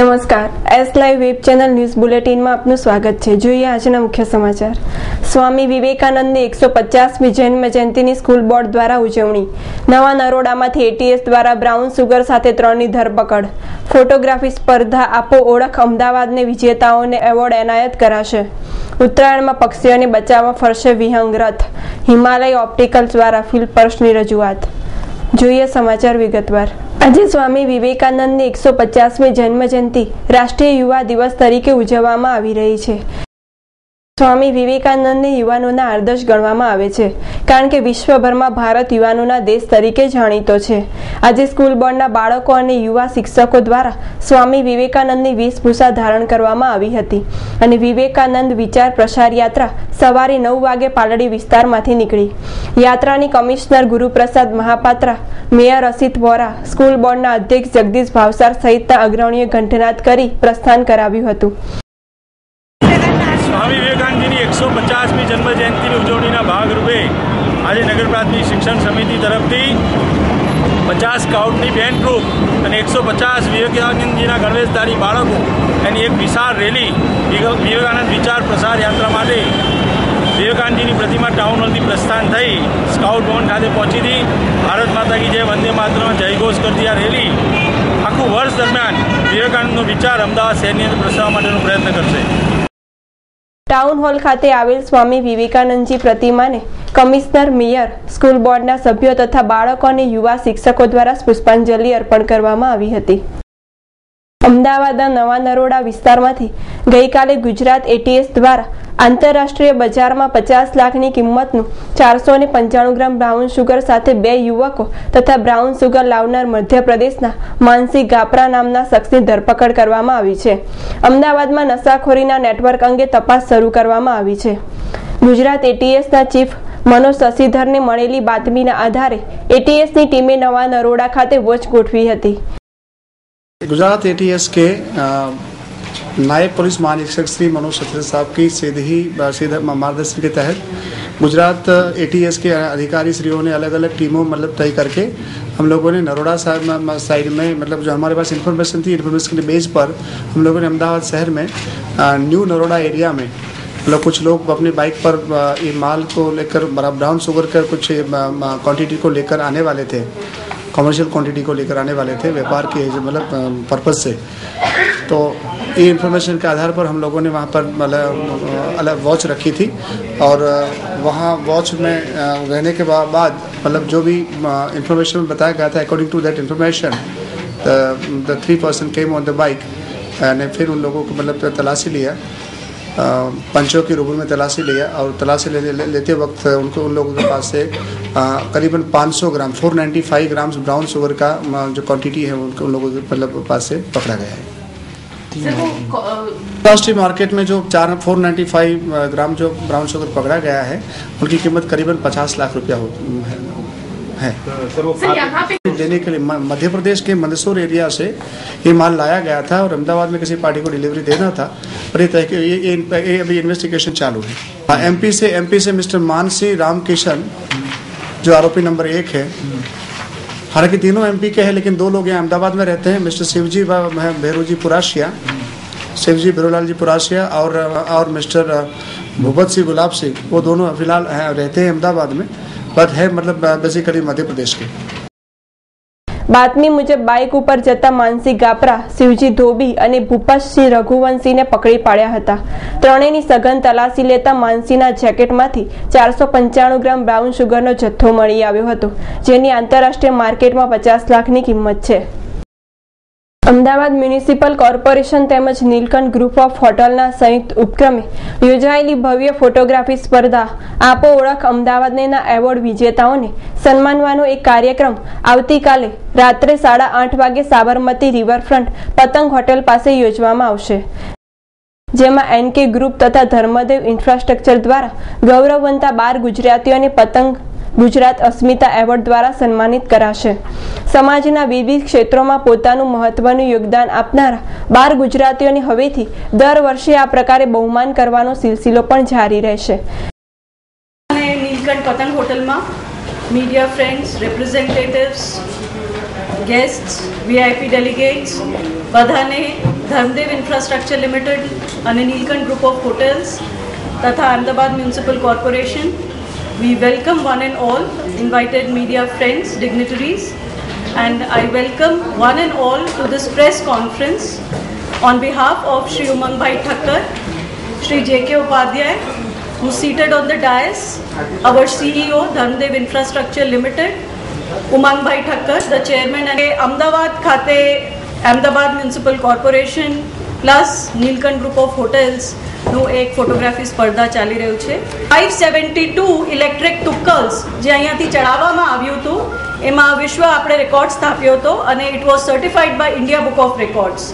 નમસ્કાર. S live web channel news બુલેટિનમાં આપનું સ્વાગત છે. જોઈએ આજના મુખ્ય સમાચાર. સ્વામી વિવેકાનંદની એકસો પચાસમી જન્મ જયંતિની સ્કૂલ બોર્ડ દ્વારા ઉજવણી. નવા નરોડામાંથી એટીએસ દ્વારા બ્રાઉન સુગર સાથે ત્રણની ધરપકડ. ફોટોગ્રાફી સ્પર્ધા આપો ઓળખ અમદાવાદને વિજેતાઓને એવોર્ડ એનાયત કરાશે. ઉત્તરાયણમાં પક્ષીઓને બચાવવા ફરશે વિહંગ રથ. હિમાલય ઓપ્ટિકલ્સ દ્વારા ફિલ્ડ પર્સની રજૂઆત. જોઈએ સમાચાર વિગતવાર. આજે સ્વામી વિવેકાનંદની એકસો પચાસમી જન્મજયંતિ રાષ્ટ્રીય યુવા દિવસ તરીકે ઉજવવામાં આવી રહી છે. સ્વામી વિવેકાનંદને યુવાનોના આદર્શ ગણવામાં આવે છે, કારણ કે વિશ્વભરમાં ભારત યુવાનોના દેશ તરીકે જાણીતો છે. આજે સ્કૂલ બોર્ડના બાળકો અને યુવા શિક્ષકો દ્વારા સ્વામી વિવેકાનંદની વેશભૂષા ધારણ કરવામાં આવી હતી અને વિવેકાનંદ વિચાર પ્રસાર યાત્રા સવારે નવ વાગે પાલડી વિસ્તારમાંથી નીકળી. યાત્રાની commissioner Guruprasad Mahapatra, mayor Asit Vora, school બોર્ડના અધ્યક્ષ જગદીશ ભાવસાર સહિતના અગ્રણીઓ ઘંટનાદ કરી પ્રસ્થાન કરાવ્યું હતું સ્વામી વિવેકાનંદજીની એકસો પચાસમી જન્મ જયંતિની ઉજવણીના ભાગરૂપે આજે નગર પ્રાથમિક શિક્ષણ સમિતિ તરફથી પચાસ સ્કાઉટની બેન્ડ ટ્રુપ અને એકસો પચાસ વિવેકાનંદજીના ગણવેશધારી બાળકો એની એક વિશાળ રેલી વિવેકાનંદ વિચાર પ્રસાર યાત્રા માટે વિવેકાનંદજીની પ્રતિમા ટાઉન હોલથી પ્રસ્થાન થઈ સ્કાઉટ ભવન ખાતે પહોંચી હતી. ભારત માતા કી જય, વંદે માતરમ જયઘોષ કરતી આ રેલી આખું વર્ષ દરમિયાન વિવેકાનંદનો વિચાર અમદાવાદ શહેરની અંદર પ્રસારવા માટેનો પ્રયત્ન કરશે. ટાઉન હોલ ખાતે આવેલ સ્વામી વિવેકાનંદજી પ્રતિમાને કમિશનર, મેયર, સ્કૂલ બોર્ડના સભ્યો તથા બાળકો અને યુવા શિક્ષકો દ્વારા પુષ્પાંજલિ અર્પણ કરવામાં આવી હતી. અમદાવાદના નવા નરોડા વિસ્તારમાંથી ગઈકાલે ગુજરાત એટીએસ દ્વારા આંતરરાષ્ટ્રીય બજારમાં પચાસ લાખની કિંમતનું ચારસો ને પંચાણું ગ્રામ બ્રાઉન શુગર સાથે બે યુવકો તથા બ્રાઉન શુગર લાવનાર મધ્યપ્રદેશના માનસી ગાપરા નામના શખ્સની ધરપકડ કરવામાં આવી છે. અમદાવાદમાં નશાખોરીના નેટવર્ક અંગે તપાસ શરૂ કરવામાં આવી છે. ગુજરાત એટીએસના ચીફ મનોજ શશિધરને મળેલી બાતમીના આધારે એટીએસની ટીમે નવા નરોડા ખાતે વોચ ગોઠવી હતી. गुजरात एटीएस के नायब पुलिस महानिरीक्षक श्री मनोज क्षत्रिय साहब की सीधे सीधा मार्गदर्शन के तहत गुजरात एटीएस के अधिकारी श्रियों ने अलग अलग टीमों मतलब तय करके हम लोगों ने नरोड़ा साहब साइड में मतलब जो हमारे पास इन्फॉर्मेशन थी, इन्फॉर्मेशन के बेस पर हम लोगों ने अहमदाबाद शहर में न्यू नरोड़ा एरिया में मतलब कुछ लोग अपनी बाइक पर ये माल को लेकर ब्राउन शुगर कर कुछ क्वांटिटी को लेकर आने वाले थे। कमर्शियल क्वांटिटी को लेकर आने वाले थे, व्यापार के मतलब पर्पज से। तो ये इन्फॉर्मेशन के आधार पर हम लोगों ने वहाँ पर मतलब अलग वॉच रखी थी और वहाँ वॉच में रहने के बाद मतलब जो भी इन्फॉर्मेशन बताया गया था according to that information the three person came on the bike ने फिर उन लोगों को मतलब तलाशी लिया। पंचों के रूबरू में तलाशी लिया और तलाशी ले, ले, लेते वक्त उनको उन लोगों के पास से करीबन 500 ग्राम 495 ग्राम ब्राउन शुगर का जो क्वांटिटी है उनको उन लोगों के मतलब पास से पकड़ा गया है। राष्ट्रीय मार्केट में जो चार 495 ग्राम जो ब्राउन शुगर पकड़ा गया है उनकी कीमत करीबन 50 लाख रुपया हो है, है। सर यहाँ पे देने के लिए मध्य प्रदेश के मंदसौर एरिया से ये माल लाया गया था और अहमदाबाद में किसी पार्टी को डिलीवरी देना था और ये ये, अभी इन्वेस्टिगेशन चालू है। एमपी से एमपी से मिस्टर मानसी रामकिशन जो आरोपी नंबर एक है हालाँकि तीनों एमपी के हैं लेकिन दो लोग यहाँ अहमदाबाद में रहते हैं मिस्टर शिवजी व भैरू जी पुराशिया शिवजी भैरूलाल जी पुराशिया और और मिस्टर भूपत सिंह गुलाब सिंह वो दोनों फ़िलहाल रहते हैं अहमदाबाद में। बट है मतलब बेसिकली मध्य प्रदेश के બાતમી મુજબ બાઇક ઉપર જતા માનસી ગાપરા શિવજી ધોબી અને ભૂપતસિંહ રઘુવંશીને પકડી પાડ્યા હતા ત્રણેયની સઘન તલાશી લેતા માનસીના જેકેટમાંથી ચારસો પંચાણું ગ્રામ બ્રાઉન શુગરનો જથ્થો મળી આવ્યો હતો જેની આંતરરાષ્ટ્રીય માર્કેટમાં પચાસ લાખની કિંમત છે અમદાવાદ મ્યુનિસિપલ કોર્પોરેશન તેમજ નીલકંઠ ગ્રુપ ઓફ હોટલના સંયુક્ત ઉપક્રમે યોજાયેલી ભવ્ય ફોટોગ્રાફી સ્પર્ધા આપો ઓળખ અમદાવાદના એવોર્ડ વિજેતાઓને સન્માનવાનો એક કાર્યક્રમ આવતીકાલે રાત્રે સાડા આઠ વાગે સાબરમતી રિવરફ્રન્ટ પતંગ હોટેલ પાસે યોજવામાં આવશે. જેમાં એનકે ગ્રુપ તથા ધર્મદેવ ઇન્ફ્રાસ્ટ્રક્ચર દ્વારા ગૌરવવંતા બાર ગુજરાતીઓને પતંગ ગુજરાત અસ્મિતા એવોર્ડ દ્વારા સન્માનિત કરાશે. સમાજના વિવિધ ક્ષેત્રોમાં પોતાનું મહત્વનું યોગદાન આપનારા બાર ગુજરાતીઓને હવેથી દર વર્ષે આ પ્રકારે બહુમાન કરવાનો સિલસિલો પણ જારી રહેશે. નીલકંઠ પતંગ હોટલમાં media friends representatives guests VIP delegates બધાને ધર્મદેવ ઇન્ફ્રાસ્ટ્રક્ચર લિમિટેડ અને નીલકંઠ ગ્રુપ ઓફ હોટેલ્સ તથા Ahmedabad municipal corporation We welcome one and all, invited media friends, dignitaries, and I welcome one and all to this press conference on behalf of Sri Umang Bhai Thakkar, Sri J.K. Upadhyay, who seated on the dais, our CEO, Dhandev Infrastructure Limited, Umang Bhai Thakkar, the chairman, and Ahmedabad Khate, Ahmedabad Municipal Corporation, plus Nilkan Group of Hotels, નું એક photography સ્પર્ધા ચાલી રહ્યું છે. Five seventy two electric તુક્કલ્સ જે અહીંયાથી ચડાવવામાં આવ્યું હતું, એમાં વિશ્વ આપણે રેકોર્ડ સ્થાપ્યો હતો અને it was certified by India book of records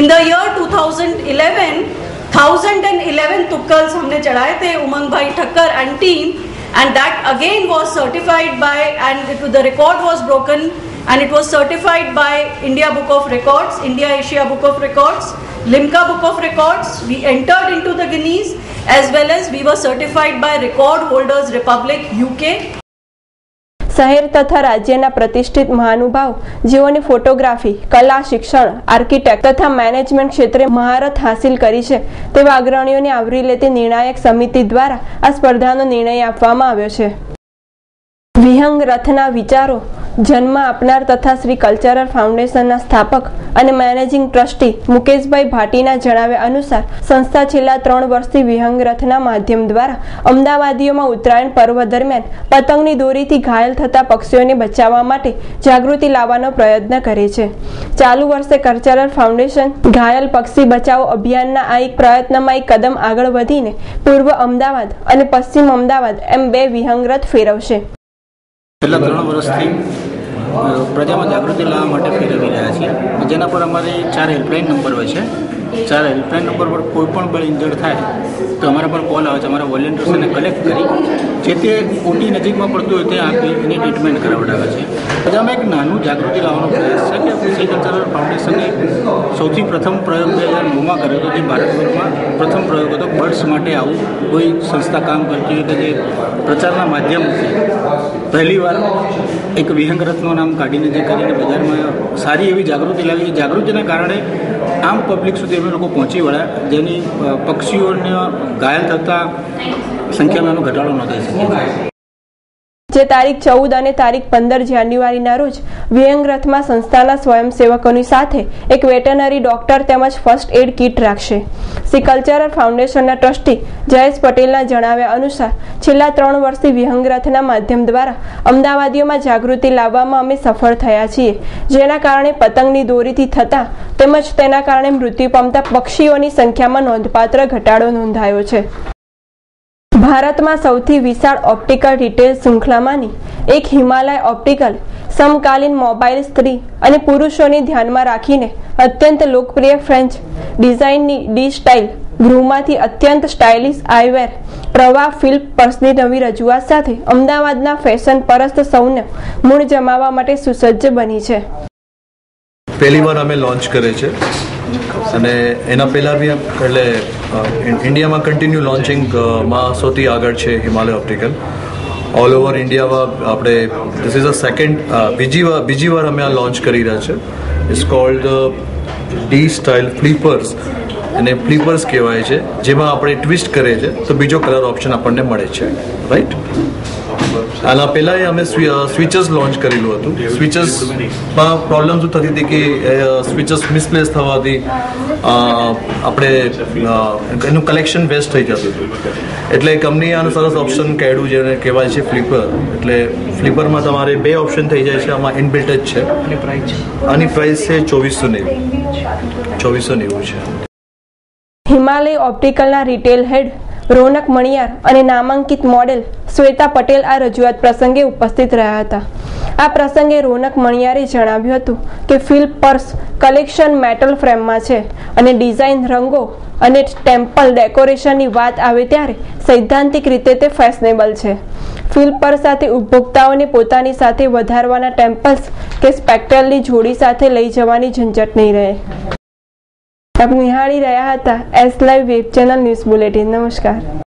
in the year two thousand eleven thousand and eleven તુક્કલ્સ હમને ચડાએ તે Umangbhai Thakkar and team and that again was certified by and the record was broken and it was certified by India Book of Records, India Asia Book of Records, Limca Book of Records. We entered into the Guinness as well as we were certified by Record Holders Republic UK શહેર તથા રાજ્યના પ્રતિષ્ઠિત મહાનુભાવ જેઓની photography કલા શિક્ષણ architect તથા management ક્ષેત્રે મહારત હાંસિલ કરી છે તેવા અગ્રણીઓને આવરી લેતી નિર્ણાયક સમિતિ દ્વારા આ સ્પર્ધાનો નિર્ણય આપવામાં આવ્યો છે વિહંગ રથના વિચારો જન્મ આપનાર તથા શ્રી કલ્ચરલ ફાઉન્ડેશનના સ્થાપક અને મેનેજિંગ ટ્રસ્ટી મુકેશભાઈ ભાટીના જણાવ્યા અનુસાર સંસ્થા છેલ્લા ત્રણ વર્ષથી વિહંગ રથના માધ્યમ દ્વારા અમદાવાદીઓમાં ઉત્તરાયણ પર્વ દરમિયાન પતંગની દોરીથી ઘાયલ થતા પક્ષીઓને બચાવવા માટે જાગૃતિ લાવવાનો પ્રયત્ન કરે છે. ચાલુ વર્ષે કલ્ચરલ ફાઉન્ડેશન ઘાયલ પક્ષી બચાવો અભિયાનના આ એક પ્રયત્નમાં એક કદમ આગળ વધીને પૂર્વ અમદાવાદ અને પશ્ચિમ અમદાવાદ એમ બે વિહંગ રથ ફેરવશે. છેલ્લા ત્રણ વર્ષથી પ્રજામાં જાગૃતિ લાવવા માટે ફેરવી રહ્યા છીએ. જેના પર અમારે ચાર હેલ્પલાઇન નંબર હોય છે. ચાર હેલ્પલાઇન નંબર પર કોઈ પણ બળ ઇન્જર્ડ થાય, તો અમારા પર કોલ આવે છે. અમારા વોલેન્ટિયર્સને કલેક્ટ કરી, જે તે ઓટી નજીકમાં પડતું હોય તે આપી એની ટ્રીટમેન્ટ કરાવડાવે છે. પ્રજામાં એક નાનું જાગૃતિ લાવવાનો પ્રયાસ છે કે શ્રી કલ્ચરલ ફાઉન્ડેશને સૌથી પ્રથમ પ્રયોગ બે હજાર નવમાં કર્યો હતો જે ભારતભરમાં પ્રથમ પ્રયોગ હતો બર્ડ્સ માટે આવું કોઈ સંસ્થા કામ કરતી હોય કે જે પ્રચારના માધ્યમથી પહેલીવાર એક વિહંગ રથનું નામ કાઢીને જે કરીને બજારમાં સારી એવી જાગૃતિ લાવી. જાગૃતિના કારણે આમ પબ્લિક સુધી અમે લોકો પહોંચી વળ્યા. જેની પક્ષીઓને ઘાયલ થતા સંખ્યામાં ઘટાડો નોંધાઈ શકે જે તારીખ ચૌદ અને તારીખ પંદર જાન્યુઆરીના રોજ વિહંગરથમાં સંસ્થાના સ્વયંસેવકોની સાથે એક વેટરનરી ડોક્ટર તેમજ ફર્સ્ટ એડ કિટ રાખશે. શ્રી કલ્ચરલ ફાઉન્ડેશનના ટ્રસ્ટી જયેશ પટેલના જણાવ્યા અનુસાર, છેલ્લા ત્રણ વર્ષથી વિહંગરથના માધ્યમ દ્વારા અમદાવાદીઓમાં જાગૃતિ લાવવામાં અમે સફળ થયા છીએ. જેના કારણે પતંગની દોરીથી થતા તેમજ તેના કારણે મૃત્યુ પામતા પક્ષીઓની સંખ્યામાં નોંધપાત્ર ઘટાડો નોંધાયો છે. ભારતમાં સૌથી વિશાળ ઓપ્ટિકલ રિટેલ શૃંખલામાંની એક હિમાલય ઓપ્ટિકલ સમકાલીન મોબાઈલ સ્ત્રી અને પુરુષોને ધ્યાનમાં રાખીને અત્યંત લોકપ્રિય ફ્રેન્ચ ડિઝાઇનની ડી સ્ટાઇલ ગૃહમાંથી અત્યંત સ્ટાઇલિશ આઈવેર પ્રવાહ ફિલ્મ પર્સની નવી રજૂઆત સાથે અમદાવાદના ફેશન પરસ્ત સૌને મૂળ જમાવવા માટે સુસજ્જ બની છે. પહેલી વાર અમે લોન્ચ કરે છે. અને એના પહેલાં બી એટલે ઇન્ડિયામાં કન્ટિન્યુ લોન્ચિંગમાં સૌથી આગળ છે હિમાલય ઓપ્ટિકલ ઓલ ઓવર ઇન્ડિયામાં આપણે ધીસ ઇઝ અ સેકન્ડ બીજી વાર બીજી વાર અમે આ લોન્ચ કરી રહ્યા છે. It's called D style flippers અને ફ્લીપર્સ કહેવાય છે. જેમાં આપણે ટ્વિસ્ટ કરીએ છીએ, તો બીજો કલર ઓપ્શન આપણને મળે છે. રાઈટ આના પહેલાં અમે સ્વિચર્સ લોન્ચ કરેલું હતું. સ્વિચર્સમાં પ્રોબ્લેમ શું થતી હતી કે સ્વિચર્સ મિસપ્લેસ થવાથી આપણે એનું કલેક્શન વેસ્ટ થઈ જતું હતું. એટલે કંપની આનું સરસ ઓપ્શન કાઢ્યું જેને કહેવાય છે ફ્લિપર એટલે ફ્લિપરમાં તમારે બે ઓપ્શન થઈ જાય છે. આમાં ઇનબિલ્ટ જ છે. આની પ્રાઇસ છે. ચોવીસો નેવું. ચોવીસો નેવું છે. હિમાલય ઓપ્ટિકલના રિટેલ હેડ રોનક મણિયાર અને નામાંકિત મોડેલ શ્વેતા પટેલ આ રજૂઆત પ્રસંગે ઉપસ્થિત રહ્યા હતા. આ પ્રસંગે રોનક મણિયારે જણાવ્યું હતું કે ફિલ પર્સ કલેક્શન મેટલ ફ્રેમમાં છે અને ડિઝાઇન રંગો અને ટેમ્પલ ડેકોરેશનની વાત આવે ત્યારે સૈદ્ધાંતિક રીતે તે ફેશનેબલ છે. ફિલ પર સાથે ઉપભોક્તાઓને પોતાની સાથે વધારવાના ટેમ્પલ્સ કે સ્પેક્ટ્રલની જોડી સાથે લઈ જવાની ઝંઝટ નહીં રહે. આપ નિહાળી રહ્યા હતા S live web channel news bulletin. નમસ્કાર.